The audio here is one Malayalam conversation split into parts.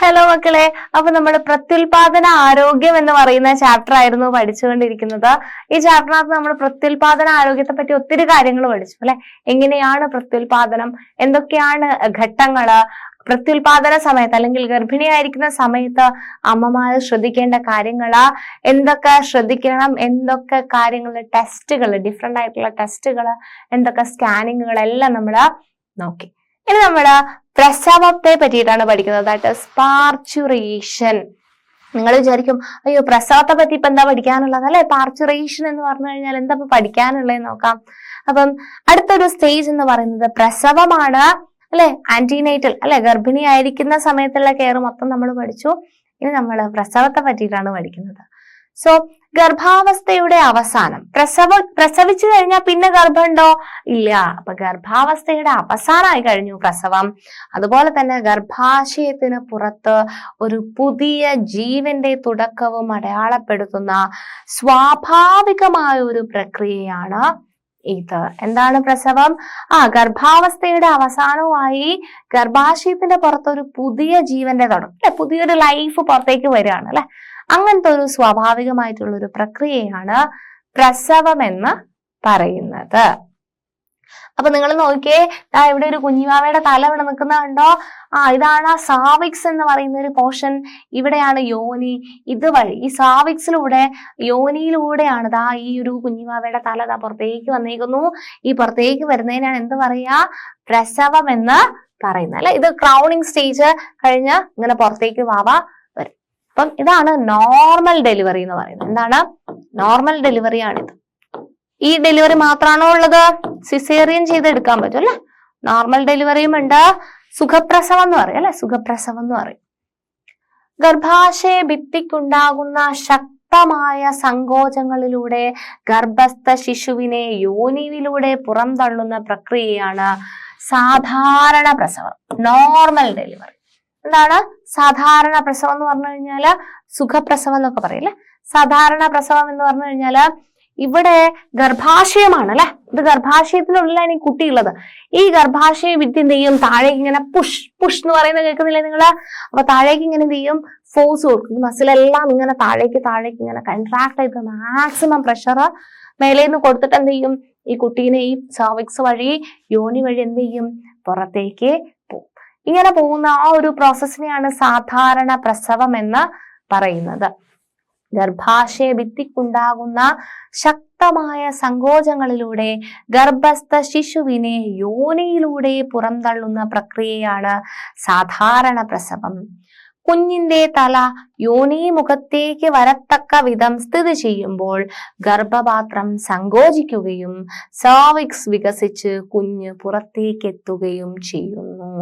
ഹലോ മക്കളെ. അപ്പൊ നമ്മൾ പ്രത്യുൽപാദന ആരോഗ്യം എന്ന് പറയുന്ന ചാപ്റ്റർ ആയിരുന്നു പഠിച്ചുകൊണ്ടിരിക്കുന്നത്. ഈ ചാപ്റ്ററിനകത്ത് നമ്മൾ പ്രത്യുൽപാദന ആരോഗ്യത്തെ പറ്റി ഒത്തിരി കാര്യങ്ങൾ പഠിച്ചു അല്ലെ? എങ്ങനെയാണ് പ്രത്യുൽപാദനം? എന്തൊക്കെയാണ് ഘട്ടങ്ങൾ? പ്രത്യുൽപാദന സമയത്ത് അല്ലെങ്കിൽ ഗർഭിണിയായിരിക്കുന്ന സമയത്ത് അമ്മമാർ ശ്രദ്ധിക്കേണ്ട കാര്യങ്ങൾ എന്തൊക്കെ ശ്രദ്ധിക്കണം എന്തൊക്കെ കാര്യങ്ങൾ ടെസ്റ്റുകൾ ഡിഫറെന്റ് ആയിട്ടുള്ള ടെസ്റ്റുകൾ എന്തൊക്കെ സ്കാനിങ്ങുകൾ എല്ലാം നമ്മൾ നോക്കി. ഇനി നമ്മൾ പ്രസവത്തെ പറ്റിയിട്ടാണ് പഠിക്കുന്നത്. ദാറ്റ് പാർച്ചുറേഷൻ നിങ്ങൾ വിചാരിക്കും അയ്യോ പ്രസവത്തെ പറ്റി ഇപ്പൊ എന്താ പഠിക്കാനുള്ളത്? അല്ലെ? പാർച്ചുറേഷൻ എന്ന് പറഞ്ഞു കഴിഞ്ഞാൽ എന്താ ഇപ്പൊ പഠിക്കാനുള്ളത് നോക്കാം. അപ്പം അടുത്തൊരു സ്റ്റേജ് എന്ന് പറയുന്നത് പ്രസവമാണ്. അല്ലെ? ആന്റിനേറ്റൽ അല്ലെ? ഗർഭിണി ആയിരിക്കുന്ന സമയത്തുള്ള കെയർ മൊത്തം നമ്മൾ പഠിച്ചു. ഇനി നമ്മൾ പ്രസവത്തെ പറ്റിയിട്ടാണ് പഠിക്കുന്നത്. സോ ഗർഭാവസ്ഥയുടെ അവസാനം. പ്രസവ പ്രസവിച്ചു കഴിഞ്ഞാൽ പിന്നെ ഗർഭമുണ്ടോ? ഇല്ല. അപ്പൊ ഗർഭാവസ്ഥയുടെ അവസാനമായി കഴിഞ്ഞു പ്രസവം. അതുപോലെ തന്നെ ഗർഭാശയത്തിന് പുറത്ത് ഒരു പുതിയ ജീവന്റെ തുടക്കവും അടയാളപ്പെടുത്തുന്ന സ്വാഭാവികമായ ഒരു പ്രക്രിയയാണ് ഇത്. എന്താണ് പ്രസവം? ആ ഗർഭാവസ്ഥയുടെ അവസാനവുമായി ഗർഭാശയത്തിന്റെ പുറത്ത് ഒരു പുതിയ ജീവന്റെ തുടക്കം. അല്ലെ? പുതിയൊരു ലൈഫ് പുറത്തേക്ക് വരികയാണ്. അല്ലെ? അങ്ങനത്തെ ഒരു സ്വാഭാവികമായിട്ടുള്ള ഒരു പ്രക്രിയയാണ് പ്രസവമെന്ന് പറയുന്നത്. അപ്പൊ നിങ്ങൾ നോക്കിയേ ദാ ഇവിടെ ഒരു കുഞ്ഞിമാവയുടെ തല ഇവിടെ നിൽക്കുന്ന കണ്ടോ? ആ ഇതാണ് ആ സാവിക്സ് എന്ന് പറയുന്ന ഒരു പോർഷൻ ഇവിടെയാണ് യോനി. ഇതുവഴി ഈ സാവിക്സിലൂടെ യോനിയിലൂടെയാണ് ദാ ഈ ഒരു കുഞ്ഞിമാവയുടെ തല ദാ പുറത്തേക്ക് വന്നേക്കുന്നു. ഈ പുറത്തേക്ക് വരുന്നതിനാണ് എന്ത് പറയാ പ്രസവം എന്ന് പറയുന്നത്. അല്ലെ? ഇത് ക്രൗണിങ് സ്റ്റേജ് കഴിഞ്ഞ് ഇങ്ങനെ പുറത്തേക്ക് വാവ അപ്പം ഇതാണ് നോർമൽ ഡെലിവറി എന്ന് പറയുന്നത്. എന്താണ്? നോർമൽ ഡെലിവറി ആണിത്. ഈ ഡെലിവറി മാത്രമാണോ ഉള്ളത്? സിസേറിയൻ ചെയ്തെടുക്കാൻ പറ്റും അല്ലെ? നോർമൽ ഡെലിവറിയും ഉണ്ട്. സുഖപ്രസവം എന്ന് പറയും അല്ലെ? സുഖപ്രസവം എന്ന് പറയും. ഗർഭാശയ ഭിത്തിക്കുണ്ടാകുന്ന ശക്തമായ സങ്കോചങ്ങളിലൂടെ ഗർഭസ്ഥ ശിശുവിനെ യോനിയിലൂടെ പുറന്തള്ളുന്ന പ്രക്രിയയാണ് സാധാരണ പ്രസവം. നോർമൽ ഡെലിവറി എന്താണ്? സാധാരണ പ്രസവം എന്ന് പറഞ്ഞു കഴിഞ്ഞാൽ സുഖപ്രസവം എന്നൊക്കെ പറയില്ലേ സാധാരണ പ്രസവം എന്ന് പറഞ്ഞു കഴിഞ്ഞാൽ ഇവിടെ ഗർഭാശയമാണ് അല്ലെ? ഇത് ഗർഭാശയത്തിനുള്ളിലാണ് ഈ കുട്ടിയുള്ളത് ഈ ഗർഭാശയ വിദ്യ എന്ത് ചെയ്യും? താഴേക്ക് ഇങ്ങനെ പുഷ് പുഷ് എന്ന് പറയുന്നത് കേൾക്കുന്നില്ലേ നിങ്ങൾ? അപ്പൊ താഴേക്ക് ഇങ്ങനെ എന്ത് ചെയ്യും? ഫോഴ്സ് കൊടുക്കും. ഈ മസിലെല്ലാം ഇങ്ങനെ താഴേക്ക് താഴേക്ക് ഇങ്ങനെ കൺട്രാക്ട് ചെയ്ത് മാക്സിമം പ്രഷർ മേലെ നിന്ന് കൊടുത്തിട്ട് എന്ത് ചെയ്യും? ഈ കുട്ടീനെ ഈ സർവിക്സ് വഴി യോനി വഴി എന്ത് ചെയ്യും? പുറത്തേക്ക് ഇങ്ങനെ പോകുന്ന ആ ഒരു പ്രോസസ്സിനെയാണ് സാധാരണ പ്രസവം എന്ന് പറയുന്നത്. ഗർഭാശയ ഭിത്തിക്കുണ്ടാകുന്ന ശക്തമായ സങ്കോചങ്ങളിലൂടെ ഗർഭസ്ഥ ശിശുവിനെ യോനിയിലൂടെ പുറന്തള്ളുന്ന പ്രക്രിയയാണ് സാധാരണ പ്രസവം. കുഞ്ഞിന്റെ തല യോനി മുഖത്തേക്ക് വരത്തക്ക വിധം സ്ഥിതി ചെയ്യുമ്പോൾ ഗർഭപാത്രം സങ്കോചിക്കുകയും സർവിക്സ് വികസിച്ച് കുഞ്ഞ് പുറത്തേക്കെത്തുകയും ചെയ്യുന്നു.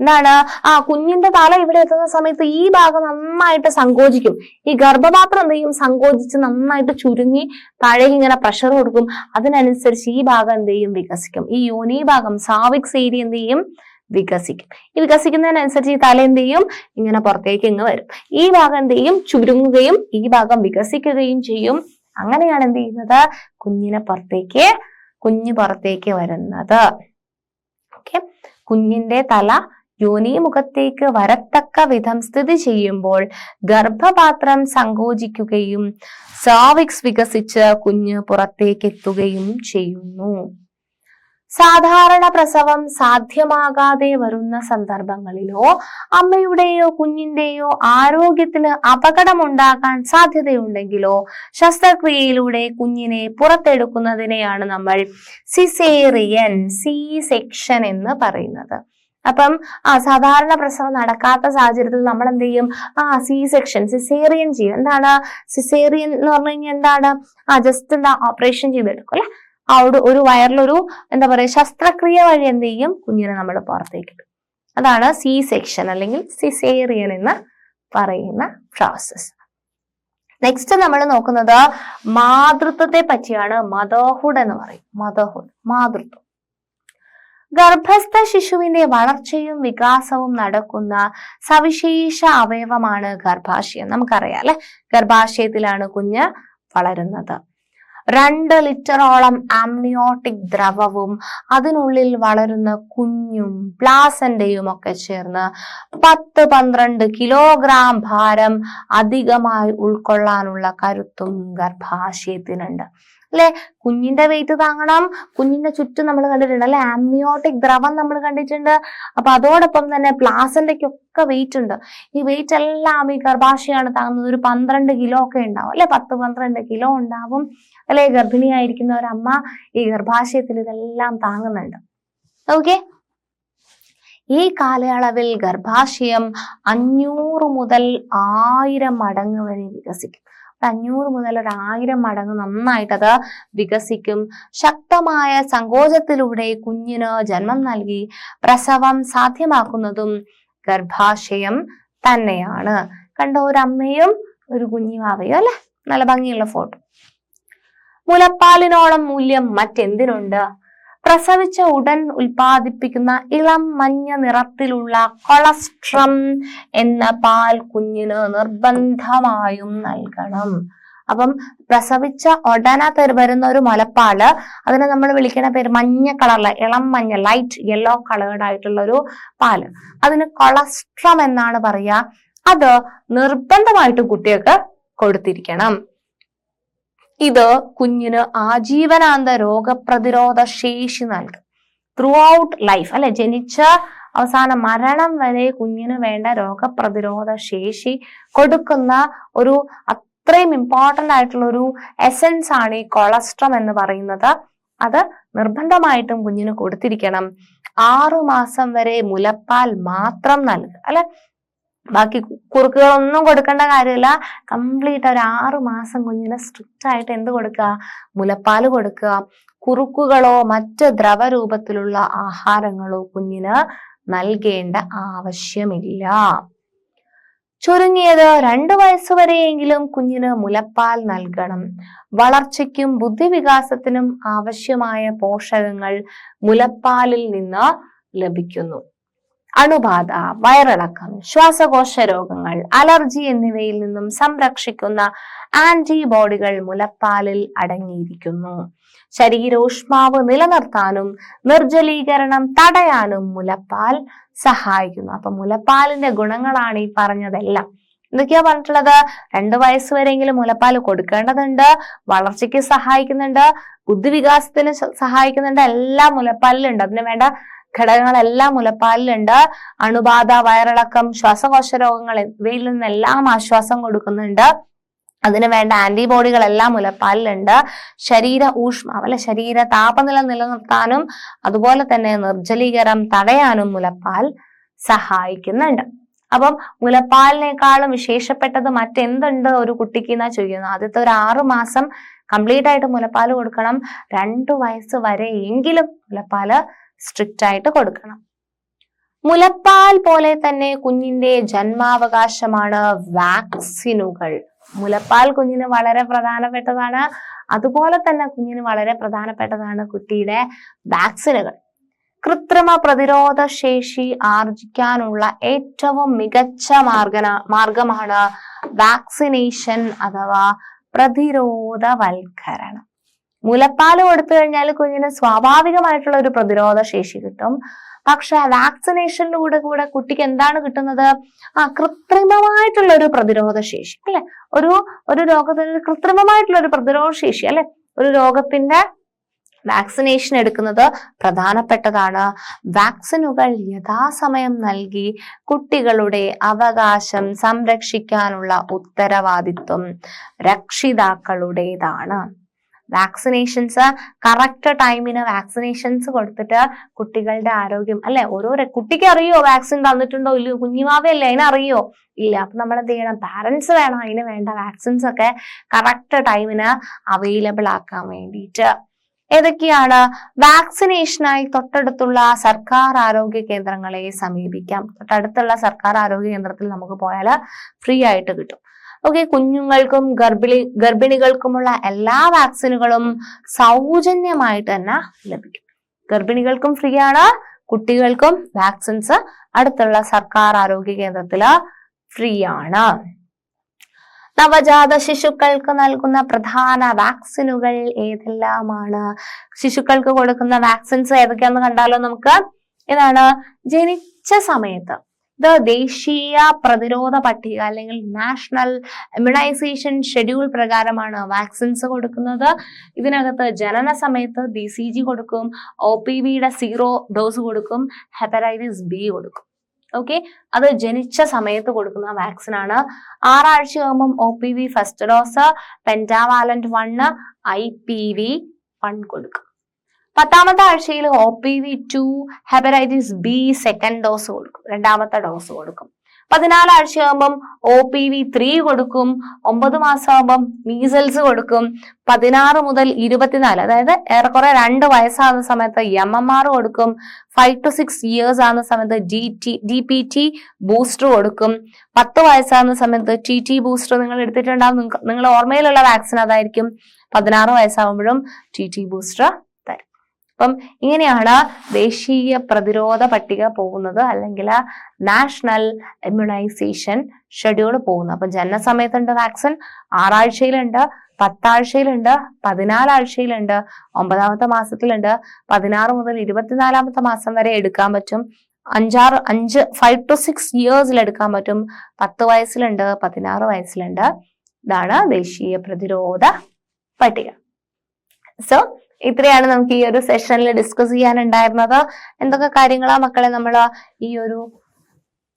എന്താണ്? ആ കുഞ്ഞിന്റെ തല ഇവിടെ എത്തുന്ന സമയത്ത് ഈ ഭാഗം നന്നായിട്ട് സങ്കോചിക്കും. ഈ ഗർഭപാത്രം എന്ത് ചെയ്യും? സങ്കോചിച്ച് നന്നായിട്ട് ചുരുങ്ങി താഴേക്ക് ഇങ്ങനെ പ്രഷർ കൊടുക്കും. അതിനനുസരിച്ച് ഈ ഭാഗം എന്ത് ചെയ്യും? വികസിക്കും. ഈ യോനി ഭാഗം സാവിക്സ് ഏരിയ എന്ത് ചെയ്യും? വികസിക്കും. ഈ വികസിക്കുന്നതിനനുസരിച്ച് ഈ തല എന്ത് ചെയ്യും? ഇങ്ങനെ പുറത്തേക്ക് ഇങ്ങ് വരും. ഈ ഭാഗം എന്ത് ചെയ്യും? ചുരുങ്ങുകയും ഈ ഭാഗം വികസിക്കുകയും ചെയ്യും. അങ്ങനെയാണ് എന്ത് ചെയ്യുന്നത്? കുഞ്ഞിനെ പുറത്തേക്ക് കുഞ്ഞ് പുറത്തേക്ക് വരുന്നത്. ഓക്കെ കുഞ്ഞിന്റെ തല യോനി മുഖത്തേക്ക് വരത്തക്ക വിധം സ്ഥിതി ചെയ്യുമ്പോൾ ഗർഭപാത്രം സങ്കോചിക്കുകയും സാവിക്സ് വികസിച്ച് കുഞ്ഞ് പുറത്തേക്ക് എത്തുകയും ചെയ്യുന്നു. സാധാരണ പ്രസവം സാധ്യമാകാതെ വരുന്ന സന്ദർഭങ്ങളിലോ അമ്മയുടെയോ കുഞ്ഞിന്റെയോ ആരോഗ്യത്തിന് അപകടമുണ്ടാകാൻ സാധ്യതയുണ്ടെങ്കിലോ ശസ്ത്രക്രിയയിലൂടെ കുഞ്ഞിനെ പുറത്തെടുക്കുന്നതിനെയാണ് നമ്മൾ സിസേറിയൻ സി സെക്ഷൻ എന്ന് പറയുന്നത്. അപ്പം ആ സാധാരണ പ്രസവം നടക്കാത്ത സാഹചര്യത്തിൽ നമ്മൾ എന്ത് ചെയ്യും? ആ സി സെക്ഷൻ സിസേറിയൻ ചെയ്യും. എന്താണ്? സിസേറിയൻ എന്ന് പറഞ്ഞു കഴിഞ്ഞാൽ എന്താണ്? ആ ജസ്റ്റ് എന്താ ഓപ്പറേഷൻ ചെയ്തെടുക്കും അല്ലെ? ആ ഒരു ഒരു വയറിലൊരു എന്താ പറയുക ശസ്ത്രക്രിയ വഴി എന്ത് ചെയ്യും? കുഞ്ഞിനെ നമ്മൾ പുറത്തേക്ക് ഇടും. അതാണ് സി സെക്ഷൻ അല്ലെങ്കിൽ സിസേറിയൻ എന്ന് പറയുന്ന പ്രോസസ് നെക്സ്റ്റ് നമ്മൾ നോക്കുന്നത് മാതൃത്വത്തെ പറ്റിയാണ് മദർഹുഡ് എന്ന് പറയും. മദർഹുഡ് മാതൃത്വം. ഗർഭസ്ഥ ശിശുവിന്റെ വളർച്ചയും വികാസവും നടക്കുന്ന സവിശേഷ അവയവമാണ് ഗർഭാശയം. നമുക്കറിയാം അല്ലെ? ഗർഭാശയത്തിലാണ് കുഞ്ഞ് വളരുന്നത്. രണ്ട് ലിറ്ററോളം ആംനിയോട്ടിക് ദ്രവവും അതിനുള്ളിൽ വളരുന്ന കുഞ്ഞും പ്ലാസന്റയും ഒക്കെ ചേർന്ന് പത്ത് പന്ത്രണ്ട് കിലോഗ്രാം ഭാരം അധികമായി ഉൾക്കൊള്ളാനുള്ള കരുത്തും ഗർഭാശയത്തിനുണ്ട്. അല്ലെ? കുഞ്ഞിന്റെ വെയിറ്റ് താങ്ങണം. കുഞ്ഞിന്റെ ചുറ്റും നമ്മൾ കണ്ടിട്ടുണ്ട് അല്ലെ? ആംനിയോട്ടിക് ദ്രവം നമ്മൾ കണ്ടിട്ടുണ്ട്. അപ്പൊ അതോടൊപ്പം തന്നെ പ്ലാസന്റയ്ക്കൊക്കെ വെയിറ്റ് ഉണ്ട്. ഈ വെയിറ്റ് എല്ലാം ഈ ഗർഭാശയാണ് താങ്ങുന്നത്. ഒരു പന്ത്രണ്ട് കിലോ ഒക്കെ ഉണ്ടാവും അല്ലെ? പത്ത് പന്ത്രണ്ട് കിലോ ഉണ്ടാവും. അല്ലെ? ഗർഭിണിയായിരിക്കുന്ന ഒരമ്മ ഈ ഗർഭാശയത്തിൽ ഇതെല്ലാം താങ്ങുന്നുണ്ട്. ഓക്കെ ഈ കാലയളവിൽ ഗർഭാശയം അഞ്ഞൂറ് മുതൽ ആയിരം മടങ്ങ് വരെ വികസിക്കും. ഒരു അഞ്ഞൂറ് മുതൽ ഒരു ആയിരം മടങ്ങ് നന്നായിട്ട് അത് വികസിക്കും. ശക്തമായ സങ്കോചത്തിലൂടെ കുഞ്ഞിന് ജന്മം നൽകി പ്രസവം സാധ്യമാക്കുന്നതും ഗർഭാശയം തന്നെയാണ്. കണ്ട ഒരു അമ്മയും ഒരു കുഞ്ഞുമാവയും അല്ലെ? നല്ല ഭംഗിയുള്ള ഫോട്ടോ മുലപ്പാലിനോളം മൂല്യം മറ്റെന്തിനുണ്ട്? പ്രസവിച്ച ഉടൻ ഉൽപ്പാദിപ്പിക്കുന്ന ഇളം മഞ്ഞ നിറത്തിലുള്ള കൊളസ്ട്രം എന്ന പാൽ കുഞ്ഞിന് നിർബന്ധമായും നൽകണം. അപ്പം പ്രസവിച്ച ഉടനെ വരുന്ന ഒരു മുലപ്പാൽ അതിനെ നമ്മൾ വിളിക്കുന്ന പേര് മഞ്ഞ കളറിലെ ഇളം മഞ്ഞ ലൈറ്റ് യെല്ലോ കളേർഡ് ആയിട്ടുള്ള ഒരു പാൽ. അതിന് കൊളസ്ട്രം എന്നാണ് പറയുക അത് നിർബന്ധമായിട്ടും കുട്ടികൾക്ക് കൊടുത്തിരിക്കണം. ഇത് കുഞ്ഞിന് ആജീവനാന്ത രോഗപ്രതിരോധ ശേഷി നൽകും. ത്രൂ ഔട്ട് ലൈഫ് അല്ലെ ജനിച്ച അവസാന മരണം വരെ കുഞ്ഞിന് വേണ്ട രോഗപ്രതിരോധ ശേഷി കൊടുക്കുന്ന ഒരു അത്രയും ഇമ്പോർട്ടന്റ് ആയിട്ടുള്ള ഒരു എസൻസ് ആണ് ഈ കൊളസ്ട്രം എന്ന് പറയുന്നത്. അത് നിർബന്ധമായിട്ടും കുഞ്ഞിന് കൊടുത്തിരിക്കണം. ആറു മാസം വരെ മുലപ്പാൽ മാത്രം നൽകുക അല്ലെ? ബാക്കി കുറുക്കുകളൊന്നും കൊടുക്കേണ്ട കാര്യമില്ല. കംപ്ലീറ്റ് ഒരു ആറു മാസം കുഞ്ഞിന് സ്ട്രിക്റ്റ് ആയിട്ട് എന്ത് കൊടുക്കുക മുലപ്പാൽ കൊടുക്കുക കുറുക്കുകളോ മറ്റ് ദ്രവരൂപത്തിലുള്ള ആഹാരങ്ങളോ കുഞ്ഞിന് നൽകേണ്ട ആവശ്യമില്ല. ചുരുങ്ങിയത് രണ്ടു വയസ്സുവരെയെങ്കിലും കുഞ്ഞിന് മുലപ്പാൽ നൽകണം. വളർച്ചയ്ക്കും ബുദ്ധിവികാസത്തിനും ആവശ്യമായ പോഷകങ്ങൾ മുലപ്പാലിൽ നിന്ന് ലഭിക്കുന്നു. അണുബാധ വയറിളക്കം ശ്വാസകോശ രോഗങ്ങൾ അലർജി എന്നിവയിൽ നിന്നും സംരക്ഷിക്കുന്ന ആന്റിബോഡികൾ മുലപ്പാലിൽ അടങ്ങിയിരിക്കുന്നു. ശരീരോഷ്മാവ് നിലനിർത്താനും നിർജലീകരണം തടയാനും മുലപ്പാൽ സഹായിക്കുന്നു. അപ്പൊ മുലപ്പാലിന്റെ ഗുണങ്ങളാണ് ഈ പറഞ്ഞതെല്ലാം. എന്തൊക്കെയാ പറഞ്ഞിട്ടുള്ളത്? രണ്ടു വയസ്സ് വരെയെങ്കിലും മുലപ്പാൽ കൊടുക്കേണ്ടതുണ്ട് വളർച്ചയ്ക്ക് സഹായിക്കുന്നുണ്ട് ബുദ്ധിവികാസത്തിന് സഹായിക്കുന്നുണ്ട് എല്ലാം മുലപ്പാലിലുണ്ട്. അതിന് വേണ്ട ഘടകങ്ങളെല്ലാം മുലപ്പാലിലുണ്ട്. അണുബാധ വയറിളക്കം ശ്വാസകോശ രോഗങ്ങൾ ഇവയിൽ നിന്നെല്ലാം ആശ്വാസം കൊടുക്കുന്നുണ്ട്. അതിന് വേണ്ട ആന്റിബോഡികളെല്ലാം മുലപ്പാലിലുണ്ട്. ശരീര ഊഷ്മാവ് അല്ലെ ശരീര താപനില നിലനിർത്താനും അതുപോലെ തന്നെ നിർജലീകരം തടയാനും മുലപ്പാൽ സഹായിക്കുന്നുണ്ട്. അപ്പം മുലപ്പാലിനേക്കാളും വിശേഷപ്പെട്ടത് മറ്റെന്തുണ്ട്? ഒരു കുട്ടിക്ക് എന്നാ ചോദിക്കുന്നത്. ആദ്യത്തെ ഒരു ആറു മാസം കംപ്ലീറ്റ് ആയിട്ട് മുലപ്പാൽ കൊടുക്കണം. രണ്ടു വയസ്സ് വരെ എങ്കിലും മുലപ്പാൽ സ്ട്രിക്റ്റ് ആയിട്ട് കൊടുക്കണം. മുലപ്പാൽ പോലെ തന്നെ കുഞ്ഞിന്റെ ജന്മാവകാശമാണ് വാക്സിനുകൾ. മുലപ്പാൽ കുഞ്ഞിന് വളരെ പ്രധാനപ്പെട്ടതാണ്. അതുപോലെ തന്നെ കുഞ്ഞിന് വളരെ പ്രധാനപ്പെട്ടതാണ് കുട്ടിയുടെ വാക്സിനുകൾ. കൃത്രിമ പ്രതിരോധ ശേഷി ആർജിക്കാനുള്ള ഏറ്റവും മികച്ച മാർഗന മാർഗമാണ് വാക്സിനേഷൻ അഥവാ പ്രതിരോധവൽക്കരണം. മുലപ്പാൽ കൊടുത്തു കഴിഞ്ഞാൽ കുഞ്ഞിന് സ്വാഭാവികമായിട്ടുള്ള ഒരു പ്രതിരോധ ശേഷി കിട്ടും. പക്ഷെ വാക്സിനേഷനിലൂടെ കൂടെ കുട്ടിക്ക് എന്താണ് കിട്ടുന്നത്? ആ കൃത്രിമമായിട്ടുള്ള ഒരു പ്രതിരോധ ശേഷി അല്ലെ? ഒരു ഒരു രോഗത്തിന് കൃത്രിമമായിട്ടുള്ള ഒരു പ്രതിരോധ ശേഷി അല്ലെ? ഒരു രോഗത്തിന്റെ വാക്സിനേഷൻ എടുക്കുന്നത് പ്രധാനപ്പെട്ടതാണ്. വാക്സിനുകൾ യഥാസമയം നൽകി കുട്ടികളുടെ അവകാശം സംരക്ഷിക്കാനുള്ള ഉത്തരവാദിത്വം രക്ഷിതാക്കളുടേതാണ്. വാക്സിനേഷൻസ് കറക്റ്റ് ടൈമിന് വാക്സിനേഷൻസ് കൊടുത്തിട്ട് കുട്ടികളുടെ ആരോഗ്യം അല്ലെ? ഓരോ കുട്ടിക്ക് അറിയോ വാക്സിൻ തന്നിട്ടുണ്ടോ ഇല്ലയോ? കുഞ്ഞുമാവയല്ലേ അതിനറിയോ ഇല്ല. അപ്പൊ നമ്മൾ എന്ത് ചെയ്യണം? പാരന്റ്സ് വേണം. അതിന് വേണ്ട വാക്സിൻസ് ഒക്കെ കറക്റ്റ് ടൈമിന് അവൈലബിൾ ആക്കാൻ വേണ്ടിയിട്ട് ഏതൊക്കെയാണ്? വാക്സിനേഷനായി തൊട്ടടുത്തുള്ള സർക്കാർ ആരോഗ്യ കേന്ദ്രങ്ങളെ സമീപിക്കാം. തൊട്ടടുത്തുള്ള സർക്കാർ ആരോഗ്യ കേന്ദ്രത്തിൽ നമുക്ക് പോയാൽ ഫ്രീ ആയിട്ട് കിട്ടും. ഓക്കെ കുഞ്ഞുങ്ങൾക്കും ഗർഭിണി ഗർഭിണികൾക്കുമുള്ള എല്ലാ വാക്സിനുകളും സൗജന്യമായിട്ട് തന്നെ ലഭിക്കും. ഗർഭിണികൾക്കും ഫ്രീ ആണ്. കുട്ടികൾക്കും വാക്സിൻസ് അടുത്തുള്ള സർക്കാർ ആരോഗ്യ കേന്ദ്രത്തിൽ ഫ്രീ ആണ്. നവജാത ശിശുക്കൾക്ക് നൽകുന്ന പ്രധാന വാക്സിനുകൾ ഏതെല്ലാമാണ്? ശിശുക്കൾക്ക് കൊടുക്കുന്ന വാക്സിൻസ് ഏതൊക്കെയാണെന്ന് കണ്ടാലോ നമുക്ക്? ഇതാണ് ജനിച്ച സമയത്ത് ഇത് ദേശീയ പ്രതിരോധ പട്ടിക അല്ലെങ്കിൽ നാഷണൽ ഇമ്മ്യൂണൈസേഷൻ ഷെഡ്യൂൾ പ്രകാരമാണ് വാക്സിൻസ് കൊടുക്കുന്നത്. ഇതിനകത്ത് ജനന സമയത്ത് ഡി സി ജി കൊടുക്കും ഒ പി വിയുടെ സീറോ ഡോസ് കൊടുക്കും ഹെപ്പറ്റൈറ്റിസ് ബി കൊടുക്കും. ഓക്കെ? അത് ജനിച്ച സമയത്ത് കൊടുക്കുന്ന വാക്സിൻ ആണ് ആറാഴ്ചയാകുമ്പം O P V first dose pentavalent one I P V one കൊടുക്കും. പത്താമത്തെ ആഴ്ചയിൽ O P V two hepatitis B second dose കൊടുക്കും. രണ്ടാമത്തെ ഡോസ് കൊടുക്കും. പതിനാല് ആഴ്ചയാകുമ്പം ഒ പി വി ത്രീ കൊടുക്കും. ഒമ്പത് മാസമാകുമ്പം മീസൽസ് കൊടുക്കും. പതിനാറ് മുതൽ ഇരുപത്തിനാല് അതായത് ഏറെക്കുറെ രണ്ട് വയസ്സാകുന്ന സമയത്ത് എം എം ആർ കൊടുക്കും. ഫൈവ് ടു സിക്സ് ഇയേഴ്സ് ആകുന്ന സമയത്ത് D T D P T booster കൊടുക്കും. പത്ത് വയസ്സാകുന്ന സമയത്ത് ടി ടി ബൂസ്റ്റർ നിങ്ങൾ എടുത്തിട്ടുണ്ടാകും നിങ്ങൾ ഓർമ്മയിലുള്ള വാക്സിൻ അതായിരിക്കും. പതിനാറ് വയസ്സാകുമ്പോഴും ടി ടി ബൂസ്റ്റർ അപ്പം ഇങ്ങനെയാണ് ദേശീയ പ്രതിരോധ പട്ടിക പോകുന്നത് അല്ലെങ്കിൽ നാഷണൽ ഇമ്മ്യൂണൈസേഷൻ ഷെഡ്യൂൾ പോകുന്നത്. അപ്പൊ ജനന സമയത്തുണ്ട് വാക്സിൻ ആറാഴ്ചയിലുണ്ട് പത്താഴ്ചയിലുണ്ട് പതിനാലാഴ്ചയിലുണ്ട് ഒമ്പതാമത്തെ മാസത്തിലുണ്ട് പതിനാറ് മുതൽ ഇരുപത്തിനാലാമത്തെ മാസം വരെ എടുക്കാൻ പറ്റും. അഞ്ചാറ് അഞ്ച് ഫൈവ് ടു സിക്സ് ഇയേഴ്സിൽ എടുക്കാൻ പറ്റും. പത്ത് വയസ്സിലുണ്ട് പതിനാറ് വയസ്സിലുണ്ട്. ഇതാണ് ദേശീയ പ്രതിരോധ പട്ടിക. സോ ഇത്രയാണ് നമുക്ക് ഈ ഒരു സെഷനിൽ ഡിസ്കസ് ചെയ്യാനുണ്ടായിരുന്നത്. എന്തൊക്കെ കാര്യങ്ങളാ മക്കളെ നമ്മൾ ഈ ഒരു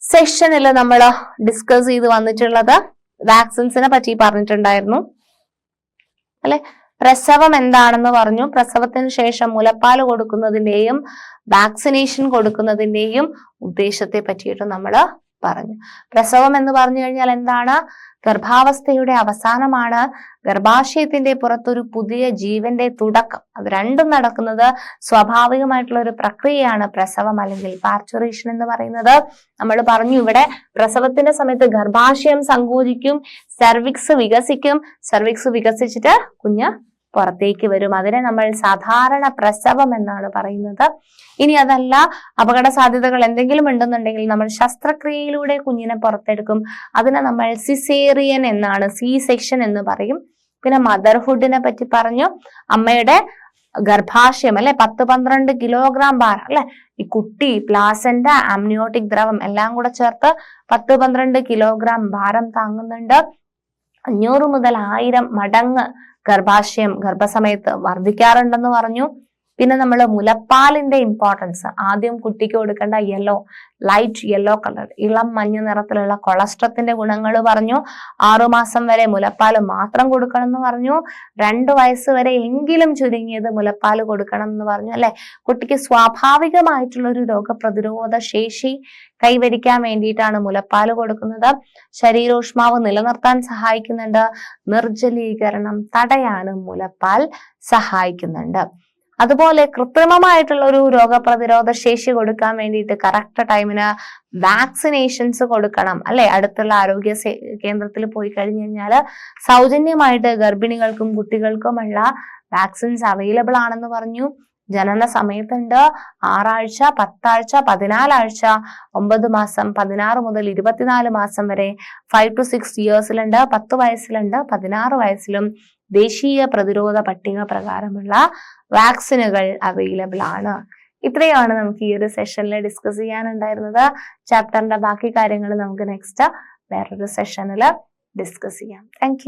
സെഷനിൽ നമ്മൾ ഡിസ്കസ് ചെയ്ത് വന്നിട്ടുള്ളത്? വാക്സിൻസിനെ പറ്റി പറഞ്ഞിട്ടുണ്ടായിരുന്നു. അല്ലെ? പ്രസവം എന്താണെന്ന് പറഞ്ഞു. പ്രസവത്തിന് ശേഷം മുലപ്പാൽ കൊടുക്കുന്നതിന്റെയും വാക്സിനേഷൻ കൊടുക്കുന്നതിന്റെയും ഉദ്ദേശത്തെ പറ്റിയിട്ട് നമ്മൾ പറഞ്ഞു. പ്രസവം എന്ന് പറഞ്ഞു കഴിഞ്ഞാൽ എന്താണ്? ഗർഭാവസ്ഥയുടെ അവസാനമാണ്. ഗർഭാശയത്തിന്റെ പുറത്തൊരു പുതിയ ജീവന്റെ തുടക്കം. അത് രണ്ടും നടക്കുന്നത് സ്വാഭാവികമായിട്ടുള്ള ഒരു പ്രക്രിയയാണ് പ്രസവം അല്ലെങ്കിൽ പാർച്ചുറേഷൻ എന്ന് പറയുന്നത്. നമ്മൾ പറഞ്ഞു ഇവിടെ പ്രസവത്തിന്റെ സമയത്ത് ഗർഭാശയം സങ്കോചിക്കും സെർവിക്സ് വികസിക്കും. സെർവിക്സ് വികസിച്ചിട്ട് കുഞ്ഞ് പുറത്തേക്ക് വരും. അതിനെ നമ്മൾ സാധാരണ പ്രസവം എന്നാണ് പറയുന്നത്. ഇനി അതല്ല അപകട സാധ്യതകൾ എന്തെങ്കിലും ഉണ്ടെന്നുണ്ടെങ്കിൽ നമ്മൾ ശസ്ത്രക്രിയയിലൂടെ കുഞ്ഞിനെ പുറത്തെടുക്കും. അതിനെ നമ്മൾ സിസേറിയൻ എന്നാണ് സി സെക്ഷൻ എന്ന് പറയും. പിന്നെ മദർഹുഡിനെ പറ്റി പറഞ്ഞു. അമ്മയുടെ ഗർഭാശയം അല്ലെ? പത്ത് പന്ത്രണ്ട് കിലോഗ്രാം ഭാരം അല്ലെ? ഈ കുട്ടി പ്ലാസന്റ ആംനിയോട്ടിക് ദ്രവം എല്ലാം കൂടെ ചേർത്ത് പത്ത് പന്ത്രണ്ട് കിലോഗ്രാം ഭാരം താങ്ങുന്നുണ്ട്. അഞ്ഞൂറ് മുതൽ ആയിരം മടങ്ങ് ഗർഭാശയം ഗർഭസമയത്ത് വർദ്ധിക്കാറുണ്ടെന്ന് പറഞ്ഞു. പിന്നെ നമ്മൾ മുലപ്പാലിന്റെ ഇമ്പോർട്ടൻസ് ആദ്യം കുട്ടിക്ക് കൊടുക്കേണ്ട യെല്ലോ ലൈറ്റ് യെല്ലോ കളർ ഇളം മഞ്ഞ നിറത്തിലുള്ള കൊളസ്ട്രത്തിന്റെ ഗുണങ്ങൾ പറഞ്ഞു. ആറുമാസം വരെ മുലപ്പാൽ മാത്രം കൊടുക്കണം എന്ന് പറഞ്ഞു. രണ്ട് വയസ്സ് വരെ എങ്കിലും ചുരുങ്ങിയത് മുലപ്പാൽ കൊടുക്കണം എന്ന് പറഞ്ഞു അല്ലെ? കുട്ടിക്ക് സ്വാഭാവികമായിട്ടുള്ള ഒരു രോഗപ്രതിരോധ ശേഷി കൈവരിക്കാൻ വേണ്ടിയിട്ടാണ് മുലപ്പാൽ കൊടുക്കുന്നത്. ശരീരോഷ്മാവ് നിലനിർത്താൻ സഹായിക്കുന്നുണ്ട്. നിർജലീകരണം തടയാനും മുലപ്പാൽ സഹായിക്കുന്നുണ്ട്. അതുപോലെ കൃത്രിമമായിട്ടുള്ള ഒരു രോഗപ്രതിരോധ ശേഷി കൊടുക്കാൻ വേണ്ടിയിട്ട് കറക്റ്റ് ടൈമിന് വാക്സിനേഷൻസ് കൊടുക്കണം. അല്ലെ? അടുത്തുള്ള ആരോഗ്യ കേന്ദ്രത്തിൽ പോയി കഴിഞ്ഞു കഴിഞ്ഞാൽ സൗജന്യമായിട്ട് ഗർഭിണികൾക്കും കുട്ടികൾക്കുമുള്ള വാക്സിൻസ് അവൈലബിൾ ആണെന്ന് പറഞ്ഞു. ജനന സമയത്തുണ്ട്. ആറാഴ്ച പത്താഴ്ച പതിനാലാഴ്ച ഒമ്പത് മാസം പതിനാറ് മുതൽ ഇരുപത്തിനാല് മാസം വരെ ഫൈവ് ടു സിക്സ് ഇയേഴ്സിലുണ്ട് പത്ത് വയസ്സിലുണ്ട് പതിനാറ് വയസ്സിലും ദേശീയ പ്രതിരോധ പട്ടിക പ്രകാരമുള്ള വാക്സിനുകൾ അവൈലബിൾ ആണ്. ഇത്രയാണ് നമുക്ക് ഈ ഒരു സെഷനിൽ ഡിസ്കസ് ചെയ്യാനുണ്ടായിരുന്നത്. ചാപ്റ്ററിന്റെ ബാക്കി കാര്യങ്ങൾ നമുക്ക് നെക്സ്റ്റ് വേറൊരു സെഷനിൽ ഡിസ്കസ് ചെയ്യാം. താങ്ക്